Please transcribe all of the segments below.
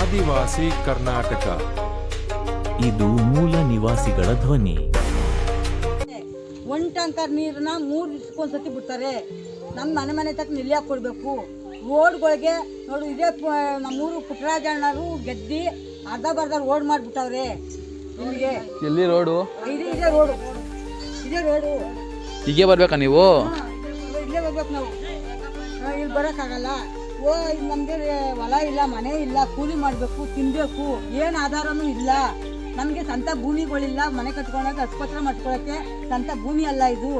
ಆದಿವಾಸಿ ಕರ್ನಾಟಕ. ಇದು ಮೂಲ ನಿವಾಸಿಗಳ ಧ್ವನಿ. ಒಂದು ಟ್ಯಾಂಕರ್ ನೀರನ್ನ ಮೂರು ದಿವ್ಸಕ್ಕೊಂದ್ಸತಿ ಬಿಡ್ತಾರೆ. ನಮ್ಮ ಮನೆ ಮನೆ ತಕ್ಕ ನಿಲ್ಯಾಕ್ ಕೊಡಬೇಕು. ರೋಡ್ಗಳಿಗೆ ನೋಡು ಇದೇ ಪ- ನಮ್ಮೂರು ಪುಟ್ಟರಾಜಣ್ಣರು ಗೆದ್ದಿ ಅರ್ಧ ಬರ್ಧ ರೋಡ್ ಮಾಡಿಬಿಟ್ಟವ್ರೆ. ನಿಮಗೆ ಎಲ್ಲಿ ರೋಡು? ಇದೇ ಇದೇ ರೋಡು. ಇದೇ ರೋಡು. ಹೀಗೆ ಬರ್ಬೇಕಾ ನೀವು? ಇಲ್ಲೇ ಬರ್ಬೇಕು ನಾವು. ಇಲ್ಲಿ ಬರೋಕ್ಕಾಗಲ್ಲ. ಓ ನಮ್ಗೆ ಹೊಲ ಇಲ್ಲ ಮನೆ ಇಲ್ಲ ಕೂಲಿ ಮಾಡಬೇಕು ತಿನ್ಬೇಕು ಏನು ಆಧಾರನೂ ಇಲ್ಲ. ನಮಗೆ ಸ್ವಂತ ಭೂಮಿಗಳಿಲ್ಲ ಮನೆ ಕಟ್ಕೊಳಕ್ಕೆ ಆಸ್ಪತ್ರೆ ಮಾಡ್ಕೊಳಕ್ಕೆ ಸ್ವಂತ ಭೂಮಿ ಅಲ್ಲ ಇದು.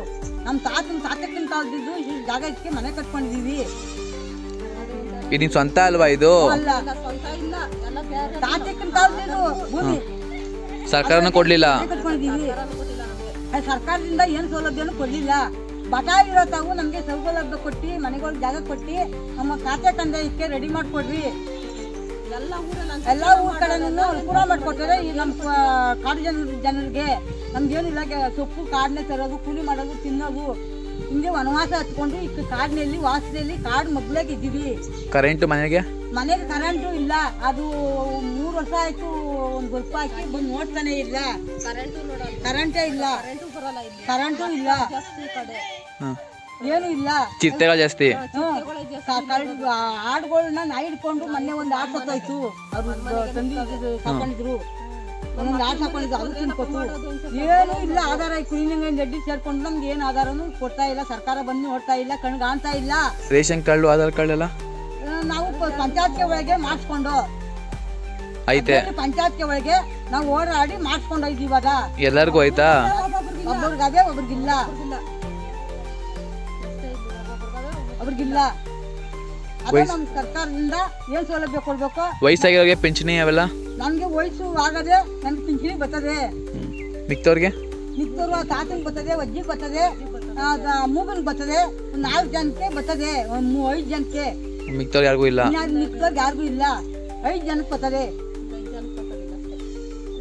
ನಮ್ಮ ತಾತನ ತಾತಕ್ಕಿನ ಕಾಲದಿದ್ದು ಈ ಜಾಗ ಇದಕ್ಕೆ ಮನೆ ಕಟ್ಕೊಂಡಿದೀವಿ. ಇದು ನಿನ್ ಸ್ವಂತ ಅಲ್ವಾ ಇದು? ಅಲ್ಲ ತಾತಕ್ಕಿನ ಕಾಲದಿದ್ದು ಭೂಮಿ. ಸರ್ಕಾರನ ಕೊಡ್ಲಿಲ್ಲ. ಮನೆ ಕಟ್ಕೊಂಡಿದೀವಿ. ಆ, ಸರ್ಕಾರದಿಂದ ಏನು ಸೌಲಭ್ಯನೂ ಕೊಡಲಿಲ್ಲ. ಬಟ ಇರೋ ತಾವು ನಮಗೆ ಸೌಲಭ್ಯ ಕೊಟ್ಟು ಮನೆಗಳ ಜಾಗ ಕೊಟ್ಟು ನಮ್ಮ ಖಾತೆ ಕಂದಾಯಕ್ಕೆ ರೆಡಿ ಮಾಡಿಕೊಡ್ರಿ. ಎಲ್ಲ ಊರ ಕಡೆನೂ ಅನುಕೂಲ ಮಾಡಿಕೊಟ್ಟಾರೆ. ಈ ನಮ್ಮ ಕಾಡು ಜನ ಜನರಿಗೆ ನಮ್ಗೇನಿಲ್ಲ ಸೊಪ್ಪು ಕಾಡನ್ನೇ ತರೋದು ಕೂಲಿ ಮಾಡೋದು ತಿನ್ನೋದು. ಹಿಂಗೆ ವನವಾಸ ಹಚ್ಕೊಂಡು ಈ ಕಾಡಿನಲ್ಲಿ ವಾಸದಲ್ಲಿ ಕಾಡು ಮಗ್ಲಾಗ ಇದ್ದೀವಿ. ಕರೆಂಟ್ ಮನೆಗೆ? ಮನೆಗೆ ಕರೆಂಟು ಇಲ್ಲ. ಅದು ಮೂರು ವರ್ಷ ಆಯ್ತು ಒಂದು ಬಲ್ಪ್ ಹಾಕಿ ಬಂದು ನೋಡ್ತಾನೆ ಇಲ್ಲ. ಕರೆಂಟು ಕರೆಂಟೇ ಇಲ್ಲ. ಕರೆಂಟು ಇಲ್ಲ. ಹ್ಮ್. ಏನು ಇಲ್ಲ. ಚಿರತೆಗಳು ಜಾಸ್ತಿ. ಆಡುಗಳನ್ನ ನಾ ಹಿಡ್ಕೊಂಡು ಮೊನ್ನೆ ಒಂದು ಆಡ್ ಸತ್ತೋಯ್ತು ಅವ್ರು ತಂದಿ ಸಾಕೊಂಡಿದ್ರು ಒಂದೊಂದು ಆಡ್ ಸಾಕೊಂಡಿದ್ರು ಅದು ತಿನ್ಕೊತು. ಏನು ಇಲ್ಲ ಆಧಾರ ಈ ಕುರಿನಿಂಗ ಗಡ್ಡಿ ಸೇರ್ಕೊಂಡು ನಮ್ಗೆ ಏನು ಆಧಾರನು ಕೊಡ್ತಾ ಇಲ್ಲ. ಸರ್ಕಾರ ಬಂದು ನೋಡ್ತಾ ಇಲ್ಲ ಕಣ್ಗೆ ಕಾಣ್ತಾ ಇಲ್ಲ. ರೇಷನ್ ಕಾರ್ಡು ಆಧಾರ್ ಕಾರ್ಡ್ ಎಲ್ಲ? ಆ, ನಾವು ಪಂಚಾಯತ್ಗೆ ಒಳಗೆ ಮಾಡಿಸ್ಕೊಂಡು. ಐತೆ. ಪಂಚಾಯತ್ಗೆ ಒಳಗೆ ನಾವು ಓಡಾಡಿ ಮಾಡಿಸ್ಕೊಂಡು ಇವಾಗ ಎಲ್ಲರಿಗೂ ಆಯ್ತಾ? ಒಬ್ಬರಿಗದೆ ಒಬ್ರಿಗಿಲ್ಲ ಒಬ್ರಿಗಿಲ್ಲ ಅದೇ ನಮ್ಮ ಸರ್ಕಾರದಿಂದ ಏನ್ ಸೌಲಭ್ಯ ಕೊಡ್ಬೇಕು? ವಯಸ್ಸಾಗಿರೋರಿಗೆ ಪಿಂಚಣಿ ಅವೆಲ್ಲ? ನನ್ಗೆ ವಯಸ್ಸು ಆಗದೆ ನನ್ಗೆ ಪಿಂಚಣಿ ಬರ್ತದೆ. ಮಿಕ್ತವ್ರಿಗೆ? ಮಿಕ್ತವ್ರು ತಾತನ್ ಬರ್ತದೆ ಅಜ್ಜಿ ಬರ್ತದೆ ಮೂಗನ್ ಬರ್ತದೆ ಒಂದ್ ನಾಲ್ಕು ಜನಕ್ಕೆ ಬರ್ತದೆ ಐದು ಜನಕ್ಕೆ. ಮಿಕ್ತವ್ರು ಯಾರಿಗೂ ಇಲ್ಲ. ಮಿಕ್ತವ್ರಿಗೆ ಯಾರಿಗೂ ಇಲ್ಲ. ಐದು ಜನಕ್ಕೆ ಬರ್ತದೆ.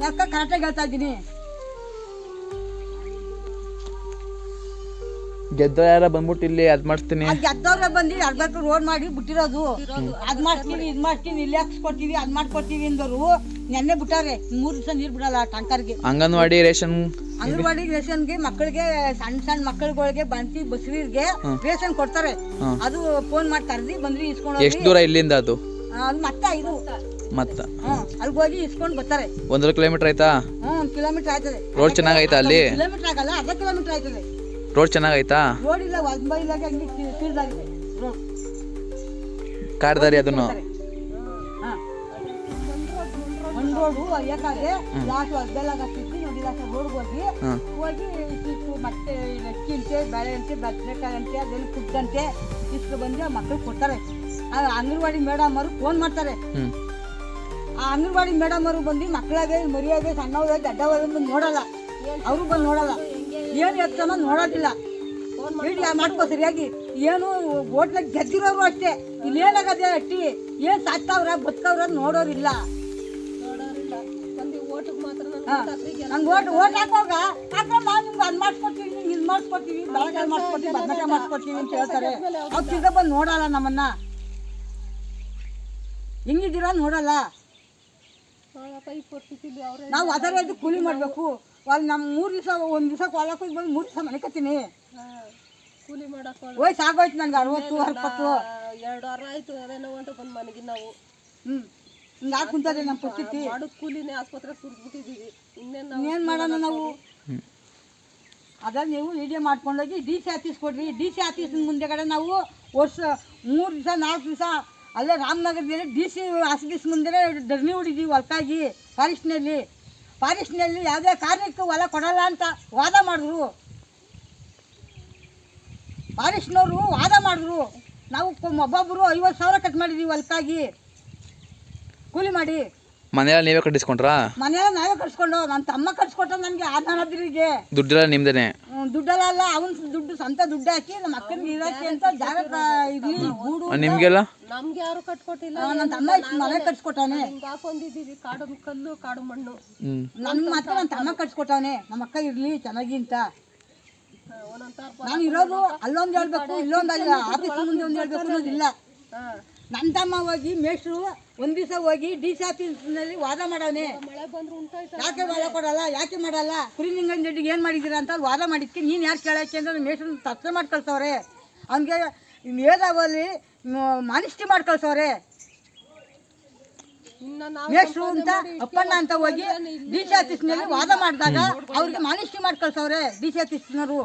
ಲೆಕ್ಕ ಕರೆಕ್ಟಾಗಿ ಹೇಳ್ತಾ ಇದ್ದೀನಿ. ಗೆದ್ದ ಯಾರ ಬಂದ್ಬಿಟ್ಟು ಇಲ್ಲಿ ಅದ್ ಮಾಡಿಸ್ತೀನಿ ಅದ್ ಗೆದ್ದವ್ರೆ ಬಂದು ಅರ್ಧಕ್ಕೆ ರೋಡ್ ಮಾಡಿ ಬಿಟ್ಟಿರೋದು. ಅದ್ ಮಾಡ್ತೀನಿ ಇದ್ ಮಾಡ್ತೀನಿ ಇಲ್ಲಿ ಹಾಕ್ಸ್ಕೊಡ್ತೀವಿ ಅದ್ ಮಾಡ್ಕೊಡ್ತೀವಿ ಅಂದವರು ನೆನ್ನೆ ಬಿಟ್ಟಾರೆ ಮೂರ್ ದಿವಸ ನೀರ್ ಬಿಡಲ್ಲ ಟ್ಯಾಂಕರ್ಗೆ ಅಂಗನವಾಡಿ ರೇಷನ್ ಅಂಗನವಾಡಿ ರೇಷನ್ಗೆ ಮಕ್ಕಳಿಗೆ ಸಣ್ಣ ಸಣ್ಣ ಮಕ್ಕಳುಗಳಿಗೆ ಬಂತಿ ಬಸ್ರಿಗೆ ರೇಷನ್ ಕೊಡ್ತಾರೆ. ಅದು ಫೋನ್ ಮಾಡಿ ಕರ್ದಿ ಬಂದ್ರಿ ಇಸ್ಕೊಂಡು ಎಷ್ಟು ದೂರ ಇಲ್ಲಿಂದ ಅದು? ಅದು ಮತ್ತೆ ಇದು. ಮತ್ತ. ಅಲ್ಲಿಗೆ ಹೋಗಿ ಇಸ್ಕೊಂಡು ಬರ್ತಾರೆ. ಒಂದೂವರೆ ಕಿಲೋಮೀಟರ್ ಆಯ್ತಾ? ಹ್ಮ್ ಕಿಲೋಮೀಟರ್ ಆಯ್ತದೆ. ರೋಡ್ ಚೆನ್ನಾಗೈತಾ ಅಲ್ಲಿ? ಕಿಲೋಮೀಟರ್ ಆಗಲ್ಲ ಅರ್ಧ ಕಿಲೋಮೀಟರ್ ಆಯ್ತದೆ. ರೋಡ್ ಚೆನ್ನಾಗೈತಾ? ರೋಡ್ ಇಲ್ಲ ಒಂದು ಹಂಗೆ ರೋಡ್ ಕಾಡ್ದಾರಿ ಅದನ್ನು. ಒಂದ್ ರೋಡು ಯಾಕಂದ್ರೆ ಲಾಸ್ಟ್ ಅರ್ಧೆಲ್ಲಾಗ ಹಾಕಿದ್ವಿ ನೋಡಿ ಲಾಸ್ಟ್ ರೋಡ್ ಹೋಗಿ. ಹೋಗಿ ಇಷ್ಟು ಮತ್ತೆ ಅಕ್ಕಿ ಅಂತೆ ಬೇಳೆ ಅಂತೆ ಬದನೆಕಾಯಿ ಅಂತೆ ಅದೆಲ್ಲ ಅಂತೆ ಇಷ್ಟು ಬಂದು ಮಕ್ಕಳು ಕೊಡ್ತಾರೆ. ಅಂಗನವಾಡಿ ಮೇಡಮ್ ಅವರು ಫೋನ್ ಮಾಡ್ತಾರೆ. ಆ ಅಂಗನವಾಡಿ ಮೇಡಮ್ ಅವರು ಬಂದು ಮಕ್ಕಳಾಗೆ ಮರಿಯಾಗೆ ಸಣ್ಣವಾಗ ದಡ್ಡವಾಗ ಬಂದು ನೋಡಲ್ಲ. ಅವರು ಬಂದು ನೋಡಲ್ಲ. ಏನು ಎತ್ತಮ ನೋಡೋದಿಲ್ಲ. ವಿಡಿಯೋ ಮಾಡ್ಕೋ ಸರಿಯಾಗಿ. ಏನು ಓಟ್ಲಾಗ ಗೆದ್ದಿರೋರು ಅಷ್ಟೇ. ಇಲ್ಲಿ ಏನಾಗದೆ ಅಟ್ಟಿ ಏನು ಸಾಕ್ತಾವ್ರ ಬದುಕವ್ರ ನೋಡೋರಿಲ್ಲ. ನಂಗೆ ಓಟ್ ಓಟ್ ಹಾಕೋಗ. ಹಾಕೋ ನಾವು ನಿಮ್ಗೆ ಅದು ಮಾಡ್ಸ್ಕೊಡ್ತೀವಿ ಇದು ಮಾಡ್ಸ್ಕೊಡ್ತೀವಿ ಬೆಳಗಾವಿ ಮಾಡ್ಸ್ಕೊಡ್ತೀವಿ ಬದನೆಕಾಯಿ ಮಾಡ್ಸ್ಕೊಡ್ತೀವಿ ಅಂತ ಹೇಳ್ತಾರೆ. ಅವ್ರು ತಿರ್ಗಾ ಬಂದು ನೋಡಲ್ಲ ನಮ್ಮನ್ನ. ಹೆಂಗಿದ್ದೀರಾ ನೋಡಲ್ಲ. ನಾವು ಅದರ ಇದು ಕೂಲಿ ಮಾಡಬೇಕು. ಅಲ್ಲಿ ನಮ್ಮ ಮೂರು ದಿವಸ ಒಂದು ದಿವಸ ಹೊಲಕ್ಕೆ ಹೋಗಿ ಬಂದು ಮೂರು ದಿವಸ ಮನೆ ಕತ್ತೀನಿ ಕೂಲಿ ಮಾಡಕ್ ವಯಸ್ಸು ಆಗೋಯ್ತು ನನಗೆ ಅರವತ್ತು ಅರವತ್ತು. ಎರಡು ವಾರ ಆಯ್ತು ಅದೇನೋ ಅಂತ ಬಂದು ಮನೆಗೆ ನಾವು. ಹ್ಞೂ ಹಿಂಗೆ ಕುಂತದೆ ನಮ್ಮ ಪರಿಸ್ಥಿತಿ. ಮಾಡೋದ್ ಕೂಲಿನೇ ಆಸ್ಪತ್ರೆ ಸುರಿದ್ಬಿಟ್ಟಿದ್ದೀವಿ ಇನ್ನೇನ್ ನಾವು ಏನು ಮಾಡೋಣ ನಾವು? ಅದ ನೀವು ವಿಡಿಯೋ ಮಾಡ್ಕೊಂಡೋಗಿ ಡಿ ಸಿ ಆಫೀಸ್ ಕೊಡ್ರಿ. ಡಿ ಸಿ ಆಫೀಸ್ ಮುಂದೆಗಡೆ ನಾವು ವರ್ಷ ಮೂರು ದಿವಸ ನಾಲ್ಕು ದಿವಸ ಅಲ್ಲೇ ರಾಮನಗರದಲ್ಲಿ ಡಿ ಸಿ ಆಫೀಸ್ ಮುಂದೆ ಧರಣಿ ಹೊಡಿದೀವಿ ಹೊಲ್ಕಾಗಿ ಫಾರೆಸ್ಟ್ನಲ್ಲಿ ಫಾರೆಸ್ಟ್ನಲ್ಲಿ ಯಾವುದೇ ಕಾರಣಕ್ಕೂ ಹೊಲ ಕೊಡಲ್ಲ ಅಂತ ವಾದ ಮಾಡಿದ್ರು. ಫಾರೆಸ್ಟ್ನವರು ವಾದ ಮಾಡಿದ್ರು. ನಾವು ಒಬ್ಬೊಬ್ಬರು ಐವತ್ತು ಸಾವಿರ ಕಟ್ ಮಾಡಿದ್ದೀವಿ ಹೊಲಕ್ಕಾಗಿ ಕೂಲಿ ಮಾಡಿ. ಮನೆಯಲ್ಲಿ ನೀವೇ ಕಟ್ಟಿಸ್ಕೊಂಡ್ರಾ? ಮನೆಯಲ್ಲಿ ನಾವೇ ಕಟ್ಸ್ಕೊಂಡು ನನ್ನ ತಮ್ಮ ಕಟ್ಸ್ಕೊಟ್ಟ ನನಗೆ ಆದ್ನದ್ರಿಗೆ ದುಡ್ಡೆಲ್ಲ ನಿಮ್ದೇನೆ. ದುಡ್ಡಲ್ಲ ಅವನ್ ದುಡ್ಡು ಸ್ವಂತ ದುಡ್ಡು ಹಾಕಿ ನಮ್ಮ ಅಕ್ಕನಿಗೆ ಇರಕ್ಕೆ ಅಂತ ಜಾಗ ಇರ್ಲಿ ಗೂಡು ನಿಮ್ಗೆಲ್ಲ? ನಮ್ಗೆ ಯಾರು ಕಟ್ಕೊಟ್ಟಿಲ್ಲ. ನನ್ನ ತಮ್ಮ ಮನೆ ಕಟ್ಸ್ಕೊಟ್ಟವನೆ. ಹಾಕೊಂಡಿದ್ದೀವಿ ಕಾಡು ಕಲ್ಲು ಕಾಡು ಮಣ್ಣು. ಹ್ಮ್. ನನ್ ಮಾತ್ರ ನನ್ನ ತಮ್ಮ ಕಟ್ಸ್ಕೊಟ್ಟವನೆ. ನಮ್ಮ ಅಕ್ಕ ಇರ್ಲಿ ಚೆನ್ನಾಗಿ ಅಂತ. ಹಾ, ನಾನು ಇರೋದು ಅಲ್ಲೊಂದು ಹೇಳ್ಬೇಕು ಇಲ್ಲೊಂದು ಅಲ್ಲಿ. ಆಫೀಸ್ ಮುಂದೆ ಒಂದು ಹೇಳ್ಬೇಕು ಅನ್ನೋದಿಲ್ಲ. ಹಾ. ನನ್ನ ತಮ್ಮ ಹೋಗಿ ಮೇಷ್ಟ್ರು ಒಂದ್ ದಿವಸ ಹೋಗಿ ಡಿ ಸಿ ಆಫೀಸ್ನಲ್ಲಿ ವಾದ ಮಾಡವನೆ. ಯಾಕೆ ವಾದ ಕೊಡಲ್ಲ ಯಾಕೆ ಮಾಡಲ್ಲ? ಕುರಿಲಿಂಗನ್ ಜಡ್ಡಿಗೆ ಏನು ಮಾಡಿದ್ದೀರಾ ಅಂತ ವಾದ ಮಾಡಿದ್ಕೆ ನೀನು ಯಾರು ಕೇಳಕ್ಕೆ ಅಂದ್ರೆ ಮೇಷ್ಟ್ರನ್ನ ತರ್ಸೆ ಮಾಡಿ ಕಳ್ಸವ್ರೆ. ಅವ್ನಿಗೆ ವೇದಾವಲ್ಲಿ ಮಾನಿಷ್ಟಿ ಮಾಡಿ ಕಳ್ಸವ್ರೆ. ಇನ್ನ ನಾವು ಮೇಷ್ಟ್ರು ಅಂತ ಅಪ್ಪಣ್ಣ ಅಂತ ಹೋಗಿ ಡಿ ಸಿ ಆಫೀಸ್ನಲ್ಲಿ ವಾದ ಮಾಡಿದಾಗ ಅವ್ರಿಗೆ ಮಾನಿಷ್ಟಿ ಮಾಡಿ ಕಳ್ಸವ್ರೆ ಡಿ ಸಿ ಆಫೀಸ್ನವರು